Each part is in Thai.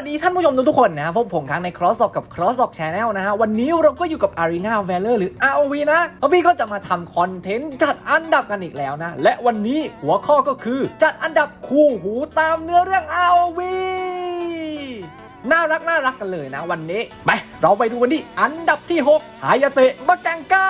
วัสดีท่านผู้ชมทุกๆคนนะพบผมครั้งใน Cross กับ Cross Channel นะฮะ วันนี้เราก็อยู่กับ Arena Valor หรือ ROV นะพี่ก็จะมาทำคอนเทนต์จัดอันดับกันอีกแล้วนะ และวันนี้หัวข้อก็คือจัดอันดับคู่หูตามเนื้อเรื่อง ROV น่ารักน่ารักกันเลยนะวันนี้ ไป เราไปดูกันที่อันดับที่ 6 หายาเตะมากังก้า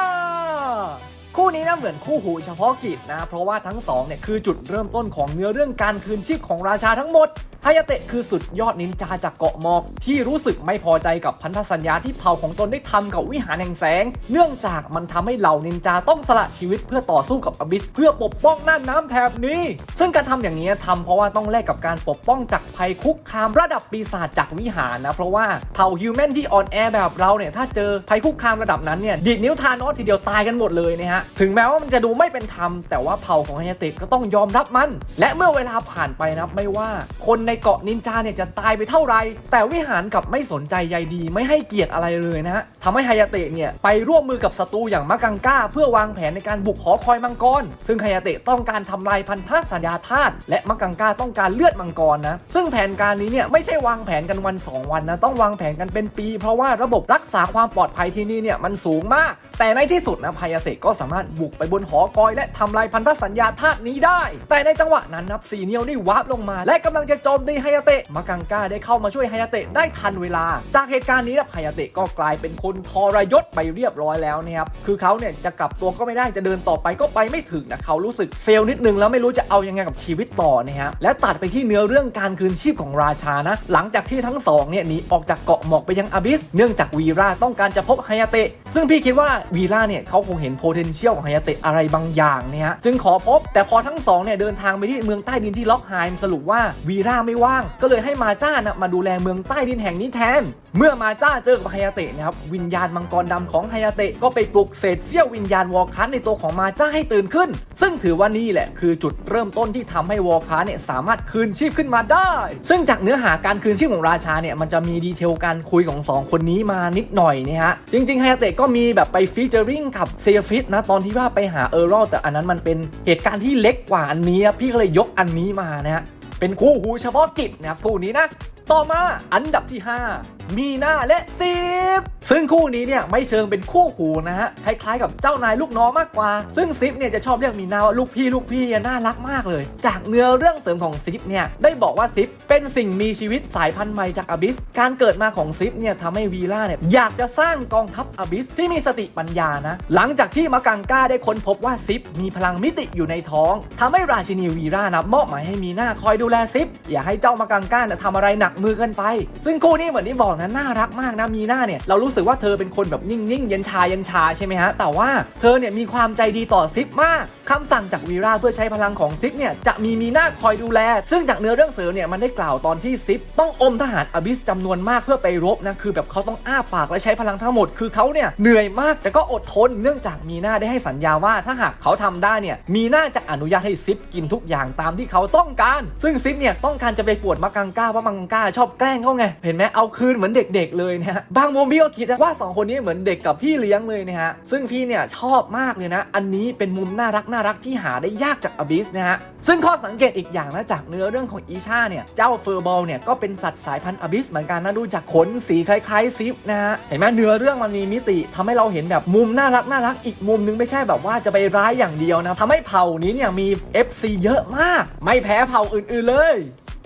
คู่นี้นะเหมือนคู่หูเฉพาะกิจนะ เพราะว่าทั้งสองเนี่ยคือจุดเริ่มต้นของเนื้อเรื่องการคืนชีพของราชาทั้งหมดฮายาเตะคือสุดยอดนินจาจากเกาะมอกที่รู้สึกไม่พอใจกับพันธสัญญาที่เผ่าของตนได้ทำกับวิหารแห่งแสง เนื่องจากมันทำให้เหล่านินจาต้องสละชีวิตเพื่อต่อสู้กับอบิสเพื่อปกป้องน่านน้ำแถบนี้ ซึ่งการทำอย่างนี้ทำเพราะว่าต้องแลกกับการปกป้องจากภัยคุกคามระดับปีศาจจากวิหารนะเพราะว่าเผ่าฮิวแมนที่อ่อนแอแบบเราเนี่ยถ้าเจอภัยคุกคามระดับนั้นเนี่ยดีดนิ้วทานอสทีเดียวตายกันหมดเลยนะฮะถึงแม้ว่ามันจะดูไม่เป็นธรรม แต่ว่าเผ่าของฮายาเตะก็ต้องยอมรับมัน และเมื่อเวลาผ่านไปนะไม่ว่า คนในเกาะนินจาเนี่ยจะตายไปเท่าไหรแต่วิหารกับไม่สนใจใยดีไม่ให้เกียรติอะไรเลยนะฮะทำให้ฮายาเตะเนี่ยไปร่วมมือกับศัตรูอย่างมะกังก้า เพื่อวางแผนในการบุกหอคอยมังกร ซึ่งฮายาเตะต้องการทำลายพันธสัญญาธาตุและมะกังก้าต้องการเลือดมังกรนะซึ่งแผนการนี้เนี่ยไม่ใช่วางแผนกันวัน 2 วันนะต้องวางแผนกันเป็นปี เพราะว่าระบบรักษาความปลอดภัยที่นี่เนี่ยมันสูงมาก แต่ในที่สุดนะพายาเตะก็สามารถบุกไปบนหอกอยและทำลายพันธสัญญาธาตุนี้ได้ แต่ในจังหวะนั้นนับซีเนียวได้วาร์ปลงมา และกำลังจะโจมตีไฮยาเตะมากังก้าได้เข้ามาช่วยไฮยาเตะได้ทันเวลา จากเหตุการณ์นี้นะไฮยาเตะก็กลายเป็นคนทรยศไปเรียบร้อยแล้วนะครับคือเขาเนี่ยจะกลับตัวก็ไม่ได้จะเดินต่อไปก็ไปไม่ถึงนะเขารู้สึกเฟลนิดนึงแล้วไม่รู้จะเอายังไงกับชีวิตต่อนะฮะและตัดไปที่เนื้อเรื่องการคืนชีพของราชานะ หลังจากที่ทั้งสองเนี่ยหนีออกจากเกาะหมอกไปยังอาบิส เนื่องจากวีราต้องการจะพบไฮยาเตะซึ่งพี่คิดว่าวีราเนี่ยเขาคงเห็น potential ชียลของไฮยาเตะอะไรบางอย่างเนี่ยฮะจึงขอพบ แต่พอทั้งสองเนี่ยเดินทางไปที่เมืองใต้ดินที่ล็อกไฮม์สรุปว่าวีราไม่ว่าง ก็เลยให้มาจ้านะมาดูแลเมืองใต้ดินแห่งนี้แทน เมื่อมาจ้าเจอกับไฮยาเตะนะครับวิญญาณมังกรดำของไฮยาเตะก็ไปปลุกเศษเสี้ยววิญญาณวอลคัสในตัวของมาจ้าให้ตื่นขึ้น ซึ่งถือว่านี่แหละคือจุดเริ่มต้นที่ทำให้วอลคัสเนี่ยสามารถคืนชีพขึ้นมาได้ ซึ่งจากเนื้อหาการคืนชีพของราชาเนี่ยมันจะมีดีเทลการคุยของสองคนนี้มานิดหน่อยนะฮะจริงๆไฮยาเตะก็มีแบบไปฟีเจอริงกับเซียฟิตนะตอนที่ว่าไปหาเออร์รอแต่อันนั้นมันเป็นเหตุการณ์ที่เล็กกว่าอันนี้พี่ก็เลยยกอันนี้มานะฮะเป็นคู่หูเฉพาะกิจนะครับคู่นี้นะ ต่อมาอันดับที่ 5 มีนาและซิปซึ่งคู่นี้เนี่ยไม่เชิงเป็นคู่หูนะฮะคล้ายๆกับเจ้านายลูกน้องมากกว่า ซึ่งซิปเนี่ยจะชอบเรียกมีนาว่าลูกพี่ลูกพี่น่ารักมากเลย จากเนื้อเรื่องเสริมของซิปเนี่ยได้บอกว่าซิปเป็นสิ่งมีชีวิตสายพันธุ์ใหม่จากอบิส การเกิดมาของซิปเนี่ยทำให้วีล่าเนี่ยอยากจะสร้างกองทัพอบิสที่มีสติปัญญานะ หลังจากที่มากังก้าได้ค้นพบว่าซิปมีพลังมิติอยู่ในท้องทำให้ราชินีวีล่านะมอบหมายให้มีนาคอยดูแลซิปอย่าให้เจ้ามากังก้านะทำอะไรหนักมือเกินไป ซึ่งคู่นี้เหมือนที่บอกนะน่ารักมากนะมีหน้าเนี่ยเรารู้สึกว่าเธอเป็นคนแบบนิ่งๆเย็นชาเย็นชาใช่ไหมฮะแต่ว่าเธอเนี่ยมีความใจดีต่อซิปมากคำสั่งจากวีราเพื่อใช้พลังของซิปเนี่ยจะมีมีหน้าคอยดูแล ซึ่งจากเนื้อเรื่องเสริมเนี่ยมันได้กล่าวตอนที่ซิปต้องอมทหารอบิสจำนวนมากเพื่อไปรบนะคือแบบเขาต้องอ้าปากและใช้พลังทั้งหมด คือเขาเนี่ยเหนื่อยมากแต่ก็อดทนเนื่องจากมีหน้าได้ให้สัญญาว่าถ้าหากเขาทำได้เนี่ยมีหน้าจะอนุญาตให้ซิปกินทุกอย่างตามที่เขาต้องการ ซึ่งซิปเนี่ยต้องการจะไปปวดมักกังก้าเพราะมังกังก้าชอบแกล้งเขาไงเห็นไหมเอาคืนเหมือนเด็กๆเลยนะฮะบางมุมพี่ก็คิดว่าสองคนนี้เหมือนเด็กกับพี่เลี้ยงเลยนะฮะซึ่งพี่เนี่ยชอบมากเลยนะ อันนี้เป็นมุมน่ารักน่ารักที่หาได้ยากจากอบิสนะฮะซึ่งข้อสังเกตอีกอย่างนะจากเนื้อเรื่องของอีชาเนี่ยเจ้าเฟอร์บอลเนี่ยก็เป็นสัตว์สายพันธุ์อบิสเหมือนกันนะดูจากขนสีคล้ายๆซิปนะฮะเห็นไหมเนื้อเรื่องมันมีมิติทำให้เราเห็นแบบมุมน่ารักน่ารักอีกมุมนึงไม่ใช่แบบว่าจะไปร้ายอย่างเดียวนะทำให้เผ่านี้เนี่ยมี FC เยอะมาก ไม่แพ้เผ่าอื่นๆเลย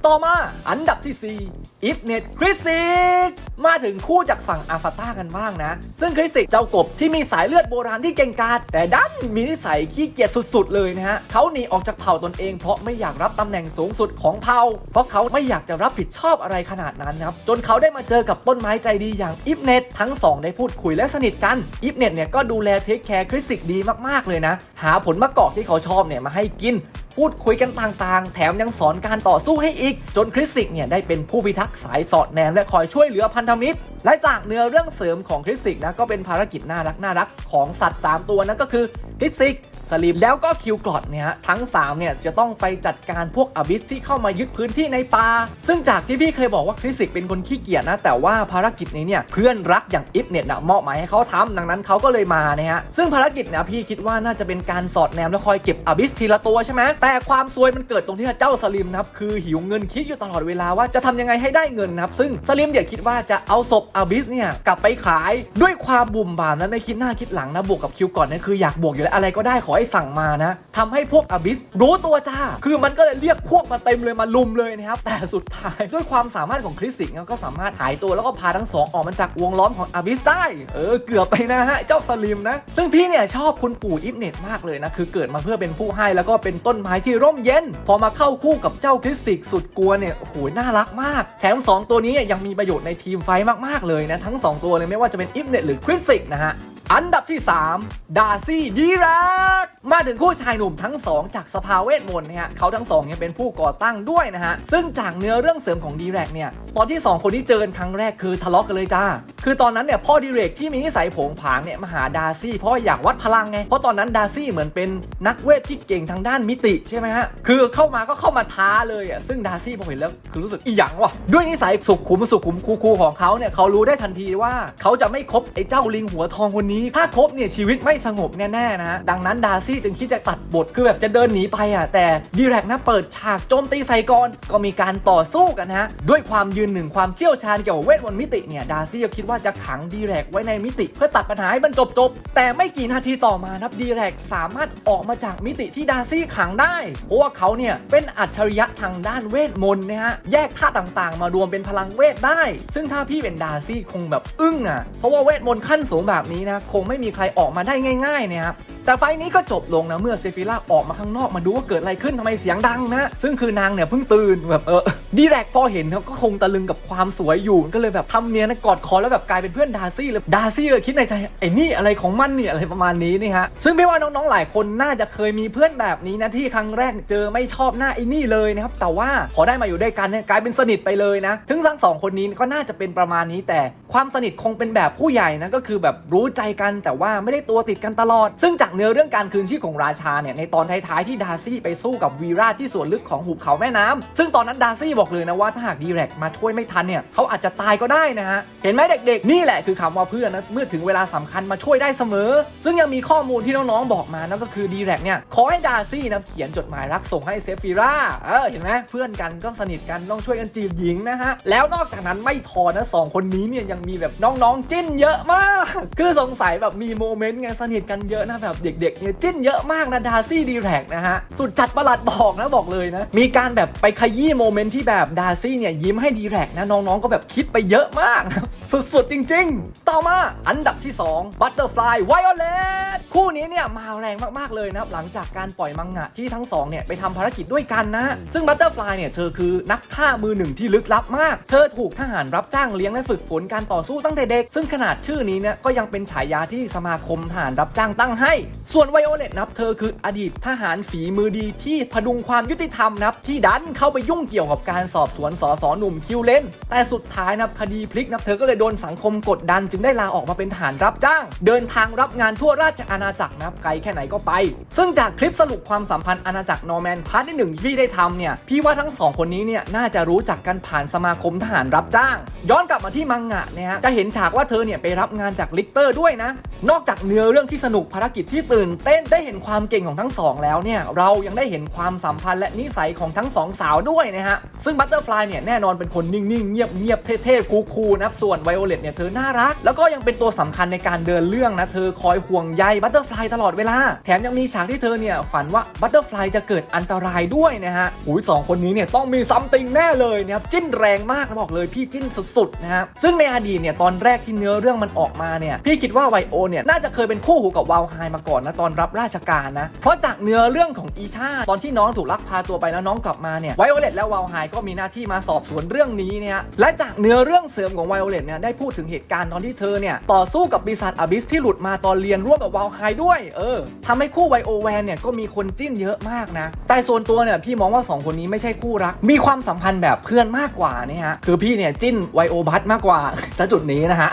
ต่อมาอันดับที่ 4 อิฟเน็ตคริสซิก มาถึงคู่จากฝั่งอาฟาต้ากันบ้างนะ ซึ่งคริสซิกเจ้ากบที่มีสายเลือดโบราณที่เก่งกาจแต่ดันมีนิสัยขี้เกียจสุดๆ เลยนะฮะเขาหนีออกจากเผ่าตนเองเพราะไม่อยากรับตำแหน่งสูงสุดของเผ่า เพราะเขาไม่อยากจะรับผิดชอบอะไรขนาดนั้นครับ จนเขาได้มาเจอกับต้นไม้ใจดีอย่างอิฟเน็ตทั้งสองได้พูดคุยและสนิทกันอิฟเน็ตเนี่ยก็ดูแลเทคแคร์คริสซิกดีมากๆเลยนะ หาผลมะกอกที่เขาชอบเนี่ยมาให้กิน พูดคุยกันต่างๆ แถมยังสอนการต่อสู้ให้อีกจนคริสสิกเนี่ยได้เป็นผู้พิทักษ์สายสอดแนมและคอยช่วยเหลือพันธมิตร และจากเนื้อเรื่องเสริมของคริสสิกนะก็เป็นภารกิจน่ารักน่ารักของสัตว์ 3 ตัวนั่นก็คือคริสสิก สลิมแล้วก็คิวกรอดเนี่ยฮะทั้ง3เนี่ยจะต้องไปจัดการพวกอบิสที่เข้ามายึดพื้นที่ในป่าซึ่งจากที่พี่เคยบอกว่าคริสิกเป็นคนขี้เกียจนะ แต่ว่าภารกิจนี้เนี่ยเพื่อนรักอย่างอิฟเน็ตนะมอบหมายให้เขาทำดังนั้นเขาก็เลยมานะฮะซึ่งภารกิจเนะพี่คิดว่าน่าจะเป็นการสอดแนมและคอยเก็บอบิสทีละตัวใช่ไหมแต่ความซวยมันเกิดตรงที่เจ้าสลิมนะครับคือหิวเงินคิดอยู่ตลอดเวลาว่าจะทำยังไงให้ได้เงินนะครับซึ่งสลิมเดี๋ยวคิดว่าจะเอาศพอบิสเนี่ยกลับไปขายด้วยความบุ่มบามนั้นไม่คิดหน้าคิดหลังนะบวกกับคิวก่อนนั่นคืออยากบวกอยู่แล้วอะไรก็ได้ขอใสั่งมานะทำให้พวกอบิสรู้ตัวจ้า คือมันก็เลยเรียกพวกมาเต็มเลยมาลุมเลยนะครับ แต่สุดท้ายด้วยความสามารถของคริสสิกก็สามารถหายตัวแล้วก็พาทั้งสองออกมาจากวงล้อมของอบิสได้ เออเกือบไปนะฮะเจ้าสลิมนะ ซึ่งพี่เนี่ยชอบคุณปู่อิฟเนตมากเลยนะ คือเกิดมาเพื่อเป็นผู้ให้แล้วก็เป็นต้นไม้ที่ร่มเย็น พอมาเข้าคู่กับเจ้าคริสสิกสุดกลัวเนี่ยโอ้โหน่ารักมาก แถม 2 ตัวนี้ยังมีประโยชน์ในทีมไฟมากๆเลยนะทั้ง 2 ตัวเลยไม่ว่าจะเป็นอิฟเนตหรือคริสสิกนะฮะ อันดับที่ 3 ดาร์ซี่ดีรักมาถึงคู่ชายหนุ่มทั้ง2จากสภาเวทมนต์นะฮะเขาทั้งสองเนี่ยเป็นผู้ก่อตั้งด้วยนะฮะ ซึ่งจากเนื้อเรื่องเสริมของดีแรกเนี่ย ตอนที่ 2 คนที่เจอกันครั้งแรกคือทะเลาะกันเลยจ้า คือตอนนั้นเนี่ยพ่อดีเรกที่มีนิสัยโผงผางเนี่ยมาหาดาร์ซี่เพราะอยากวัดพลังไง เพราะตอนนั้นดาร์ซี่เหมือนเป็นนักเวทที่เก่งทางด้านมิติใช่ไหมฮะ คือเข้ามาก็เข้ามาท้าเลยอะ ซึ่งดาร์ซี่พอเห็นแล้วคือรู้สึกอีหยังวะด้วยนิสัยสุขุมสุขุมคูลๆของเขาเนี่ยเขารู้ได้ทันทีว่าเขาจะไม่คบไอ้เจ้าลิงหัวทองคนนี้ถ้าครบเนี่ยชีวิตไม่สงบแน่ๆนะฮะดังนั้นดาร์ซี่จึงคิดจะตัดบทคือแบบจะเดินหนีไปอะแต่ดีแรกนะเปิดฉากโจมตีใส่ก่อนก็มีการต่อสู้กันนะฮะด้วยความยืนหนึ่งความเชี่ยวชาญเกี่ยวกับเวทมนต์มิติเนี่ยดาร์ซี่ก็คิดว่าจะขังดีแรกไว้ในมิติ เพื่อตัดปัญหาให้มันจบๆแต่ไม่กี่นาทีต่อมานับดีแรกสามารถออกมาจากมิติที่ดาร์ซี่ขังได้เพราะว่าเขาเนี่ยเป็นอัจฉริยะทางด้านเวทมนต์นะฮะแยกธาตุต่างๆ มารวมเป็นพลังเวทได้ ซึ่งถ้าพี่เป็นดาร์ซี่คงแบบอึ้งอะเพราะว่าเวทมนต์ขั้นสูงแบบนี้นะคงไม่มีใครออกมาได้ง่ายๆนะครับ แต่ไฟนี้ก็จบลงนะเมื่อเซฟิล่าออกมาข้างนอกมาดูว่าเกิดอะไรขึ้นทำไมเสียงดังนะซึ่งคือนางเนี่ยเพิ่งตื่นแบบเออดีแรกพอเห็นเขาก็คงตะลึงกับความสวยอยู่ก็เลยแบบทำเนียนะกอดคอแล้วแบบกลายเป็นเพื่อนดาร์ซี่เลยดาร์ซี่เลยคิดในใจไอ้นี่อะไรของมันเนี่ยอะไรประมาณนี้นี่ฮะซึ่งไม่ว่าน้องๆหลายคนน่าจะเคยมีเพื่อนแบบนี้นะที่ครั้งแรกเจอไม่ชอบหน้าไอ้นี่เลยนะครับแต่ว่าพอได้มาอยู่ด้วยกันเนี่ยกลายเป็นสนิทไปเลยนะถึงทั้งสองคนนี้ก็น่าจะเป็นประมาณนี้ แต่ความสนิทคงเป็นแบบผู้ใหญ่นะก็คือแบบรู้ใจกันแต่ว่าไม่ได้ตัวติดกันตลอด ซึ่งจากเนื้อเรื่องการคืนชีพของราชาเนี่ยในตอนท้ายๆที่ดาร์ซี่ไปสู้กับวีราที่ส่วนลึกของหุบเขาแม่น้ำซึ่งตอนนั้นดาร์ซี่บอกเลยนะว่าถ้าหากดีแรกมาช่วยไม่ทันเนี่ยเขาอาจจะตายก็ได้นะฮะ เห็นไหมเด็กๆ นี่แหละคือคำว่าเพื่อนนะเมื่อถึงเวลาสำคัญมาช่วยได้เสมอ ซึ่งยังมีข้อมูลที่น้องๆบอกมานั่นก็คือดีแรกเนี่ยขอให้ดาร์ซี่นะเขียนจดหมายรักส่งให้เซฟิราเออเห็นไหมเพื่อนกันก็สนิทกันต้องช่วยกันจีบหญิงนะฮะแล้วนอกจากนั้นไม่พอนะสองคนนี้เนี่ยยังมีแบบน้องๆจิ้นเยอะมาก คือสงสัยแบบมีโมเมนต์ไงสนิทกันเยอะนะแบบเด็กๆเนี่ยจิ้นเยอะมากนะดาร์ซี่ดีแรกนะฮะ สุดจัดประหลัดบอกนะบอกเลยนะ มีการแบบไปขยี้โมเมนต์ที่แบบดาร์ซี่เนี่ยยิ้มให้ดีแรกนะน้องๆก็แบบคิดไปเยอะมากนะสุดๆจริง ๆ ต่อมาอันดับที่2 Butterfly Violet คู่นี้เนี่ยมาแรงมากๆเลยนะครับหลังจากการปล่อยมังงะที่ทั้งสองเนี่ยไปทำภารกิจด้วยกันนะ ซึ่ง Butterfly เนี่ยเธอคือนักฆ่ามือหนึ่งที่ลึกลับมาก เธอถูกทหารรับจ้างเลี้ยงและฝึกฝนการต่อสู้ตั้งแต่เด็ก ซึ่งขนาดชื่อนี้เนี่ยก็ยังเป็นฉายาที่สมาคมทหารรับจ้างตั้งให้ส่วนไวโอเลตนับเธอคืออดีตทหารฝีมือดีที่พดุงความยุติธรรมนับที่ดันเข้าไปยุ่งเกี่ยวกับการสอบสวนสอสอหนุ่มคิวเลนแต่สุดท้ายนับคดีพลิกนับเธอก็เลยโดนสังคมกดดันจึงได้ลาออกมาเป็นทหารรับจ้าง เดินทางรับงานทั่วราชอาณาจักรนับไกลแค่ไหนก็ไป ซึ่งจากคลิปสรุปความสัมพันธ์อาณาจักรนอร์แมนพาร์ทที่หนึ่งที่พี่ได้ทำเนี่ยพี่ว่าทั้งสองคนนี้เนี่ยน่าจะรู้จักกันผ่านสมาคมทหารรับจ้าง ย้อนกลับมาที่มังงะเนี่ยฮะจะเห็นฉากว่าเธอเนี่ยไปรับงานจากลิกเตอร์ด้วยนะนอกจากเนื้อเรื่องที่สนุกภารกิจที่ตื่นเต้นได้เห็นความเก่งของทั้งสองแล้วเนี่ยเรายังได้เห็นความสัมพันธ์และนิสัยของทั้งสองสาวด้วยนะฮะ ซึ่งบัตเตอร์ฟลายเนี่ยแน่นอนเป็นคนนิ่งๆ เงียบๆเท่ๆ คูลๆนะครับส่วนไวโอเลตเนี่ยเธอน่ารัก แล้วก็ยังเป็นตัวสำคัญในการเดินเรื่องนะ เธอคอยห่วงใยบัตเตอร์ฟลายตลอดเวลา แถมยังมีฉากที่เธอเนี่ยฝันว่าบัตเตอร์ฟลายจะเกิดอันตรายด้วยนะฮะอุ้ยสองคนนี้เนี่ยต้องมีซัมติงแน่เลยนะครับจิ้นแรงมากนะบอกเลยพี่จิ้นสุดๆนะฮะซึ่งในอดีตเนี่ยตอนแรกที่เนื้อเรื่องมันออกมาเนี่ยพี่คิดว่าไวโอเนี่ยน่าจะเคยเป็นคู่หูกับวาลไฮมาก่อนนะตอนรับราชการนะ เพราะจากเนื้อเรื่องของอีชาตอนที่น้องถูกลักพาตัวไปแล้วน้องกลับมาเนี่ยไวโอเลตและวาลไฮก็มีหน้าที่มาสอบสวนเรื่องนี้เนี่ยและจากเนื้อเรื่องเสริมของไวโอเลตเนี่ยได้พูดถึงเหตุการณ์ตอนที่เธอเนี่ยต่อสู้กับปีศาจอบิสที่หลุดมาตอนเรียนร่วมกับวาลไฮด้วย เออทำให้คู่ไวโอแวนเนี่ยก็มีคนจิ้นเยอะมากนะ แต่ส่วนตัวเนี่ยพี่มองว่าสองคนนี้ไม่ใช่คู่รัก มีความสัมพันธ์แบบเพื่อนมากกว่านี่ฮะคือพี่เนี่ยจิ้นไวโอบัตมากกว่าณจุดนี้นะฮะ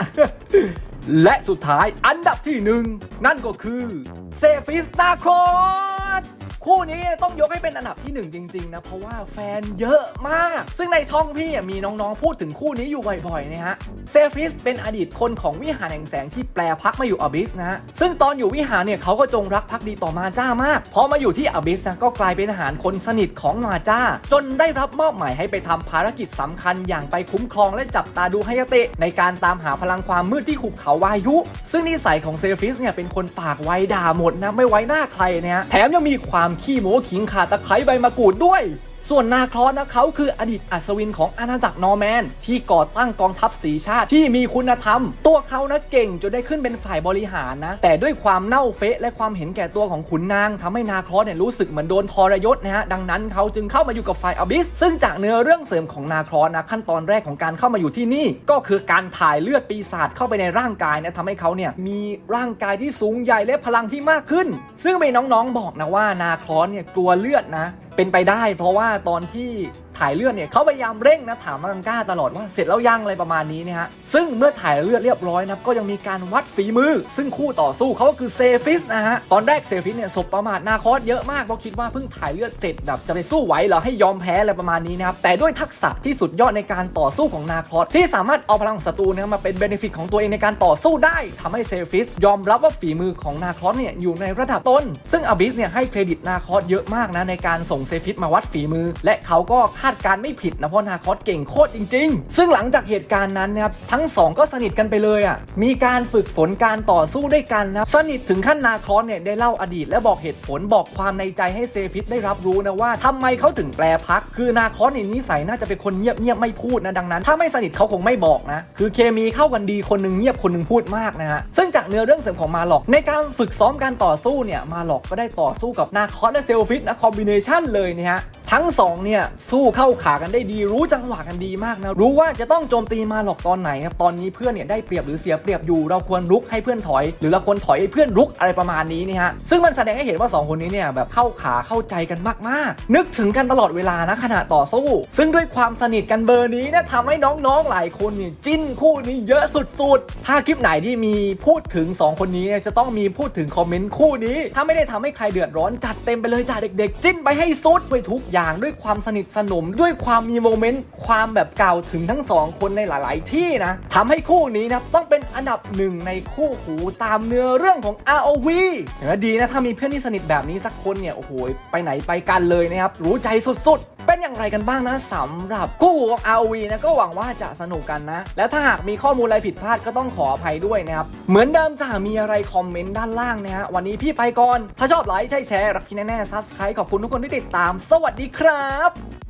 และสุดท้ายอันดับที่หนึ่งนั่นก็คือเซฟิสตาโครส คู่นี้ต้องยกให้เป็นอันดับที่หนึ่งจริง ๆ นะ เพราะว่าแฟนเยอะมาก ซึ่งในช่องพี่มีน้องๆ พูดถึงคู่นี้อยู่บ่อยๆนะฮะเซฟิสเป็นอดีตคนของวิหารแห่งแสงที่แปลพักมาอยู่อบิสนะฮะซึ่งตอนอยู่วิหารเนี่ยเขาก็จงรักภักดีต่อมาจ้ามากพอมาอยู่ที่อบิสนะก็กลายเป็นทหารคนสนิทของมาจ้า จนได้รับมอบหมายให้ไปทำภารกิจสำคัญอย่างไปคุ้มครองและจับตาดูไฮยาเตะในการตามหาพลังความมืดที่ขุบเขาวายุ ซึ่งนิสัยของเซฟิสเนี่ยเป็นคนปากไวด่าหมดนะไม่ไว้หน้าใครนะฮะแถมยังมีความขี้หมูขิงขาตะไคร้ใบมะกรูดด้วย ส่วนนาคลอสนะเขาคืออดีตอัศวินของอาณาจักรนอร์แมน ที่ก่อตั้งกองทัพสีชาติที่มีคุณธรรม ตัวเขานะเก่งจนได้ขึ้นเป็นฝ่ายบริหารนะ แต่ด้วยความเน่าเฟะและความเห็นแก่ตัวของขุนนางทำให้นาคลอสเนี่ยรู้สึกเหมือนโดนทรยศนะฮะดังนั้นเขาจึงเข้ามาอยู่กับฝ่ายอบิส ซึ่งจากเนื้อเรื่องเสริมของนาคลอสนะขั้นตอนแรกของการเข้ามาอยู่ที่นี่ ก็คือการถ่ายเลือดปีศาจเข้าไปในร่างกายนะทำให้เขาเนี่ยมีร่างกายที่สูงใหญ่และพลังที่มากขึ้น ซึ่งมีน้องๆบอกนะว่านาคลอสเนี่ยกลัวเลือดนะเป็นไปได้เพราะว่าตอนที่ ถ่ายเลือดเนี่ยเขาพยายามเร่งนะถามมังก้าตลอดว่าเสร็จแล้วยังอะไรประมาณนี้นะฮะซึ่งเมื่อถ่ายเลือดเรียบร้อยนะก็ยังมีการวัดฝีมือ ซึ่งคู่ต่อสู้เขาก็คือเซฟิสนะฮะตอนแรกเซฟิสเนี่ยสบประมาทนาคอสเยอะมากเพราะคิดว่าเพิ่งถ่ายเลือดเสร็จแบบจะไปสู้ไหวเหรอให้ยอมแพ้อะไรประมาณนี้นะครับแต่ด้วยทักษะที่สุดยอดในการต่อสู้ของนาคอสที่สามารถเอาพลังศัตรูเนี่ยมาเป็นเบนฟิตของตัวเองในการต่อสู้ได้ทำให้เซฟิสยอมรับว่าฝีมือของนาคอสเนี่ยอยู่ในระดับต้น ซึ่งอบิสเนี่ยให้เครดิตนาคอสเยอะมากนะในการส่งเซฟิสมาวัดฝีมือ และเขาก็คาดการไม่ผิดนะเพราะนาคอสเก่งโคตรจริง ๆ ซึ่งหลังจากเหตุการณ์นั้นนะครับทั้งสองก็สนิทกันไปเลยอะมีการฝึกฝนการต่อสู้ด้วยกันนะสนิทถึงขั้นนาคอสเนี่ยได้เล่าอดีต และบอกเหตุผลบอกความในใจให้เซฟิสได้รับรู้นะว่าทำไมเขาถึงแปลพัก คือนาคอสเนี่ยนิสัยน่าจะเป็นคนเงียบๆไม่พูดนะดังนั้น ถ้าไม่สนิทเขาคงไม่บอกนะคือเคมีเข้ากันดีคนหนึงเงียบคนหนึงพูดมากนะฮะซึ่งจากเนื้อเรื่องเสริมของมาหลอก ในการฝึกซ้อมการต่อสู้เนี่ยมาหลอกก็ได้ต่อสู้กับนาคอสและเซลฟิสนะคอมบิเนชันเลยนะฮะ ทั้งสองเนี่ยสู้เข้าขากันได้ดี รู้จังหวะกันดีมากนะ รู้ว่าจะต้องโจมตีมาหลอกตอนไหนครับ ตอนนี้เพื่อนเนี่ยได้เปรียบหรือเสียเปรียบอยู่ เราควรรุกให้เพื่อนถอย หรือเราควรถอยให้เพื่อนรุกอะไรประมาณนี้นี่ฮะ ซึ่งมันแสดงให้เห็นว่าสองคนนี้เนี่ยแบบเข้าขาเข้าใจกันมากๆ นึกถึงกันตลอดเวลานะขณะต่อสู้ ซึ่งด้วยความสนิทกันเบอร์นี้เนี่ยทำให้น้องๆหลายคนเนี่ยจิ้นคู่นี้เยอะสุดๆ ถ้าคลิปไหนที่มีพูดถึงสองคนนี้เนี่ยจะต้องมีพูดถึงคอมเมนต์คู่นี้ ถ้าไม่ได้ทำให้ใครเดือดร้อนจัดเต็มไปเลยจ้าเด็ก ๆ จิ้นไปให้สุดด้วยทุกอย่างด้วยความสนิทสนม ด้วยความมีโมเมนต์ความแบบเก่าถึงทั้งสองคนในหลาย ๆ ที่นะทำให้คู่นี้นะต้องเป็นอันดับหนึ่งในคู่หูตามเนื้อเรื่องของ ROV เห็นไหมดีนะถ้ามีเพื่อนที่สนิทแบบนี้สักคนเนี่ยโอ้โหไปไหนไปกันเลยนะครับรู้ใจสุด ๆเป็นอย่างไรกันบ้างนะสำหรับคู่หูของ ROV นะก็หวังว่าจะสนุกกันนะ แล้วถ้าหากมีข้อมูลอะไรผิดพลาดก็ต้องขออภัยด้วยนะครับ เหมือนเดิมจะมีอะไรคอมเมนต์ด้านล่างนะฮะวันนี้พี่ไปก่อน ถ้าชอบไลค์ใช่แชร์รักที่แน่ๆซับสไครต์ขอบคุณทุกคนที่ติดตาม สวัสดีครับ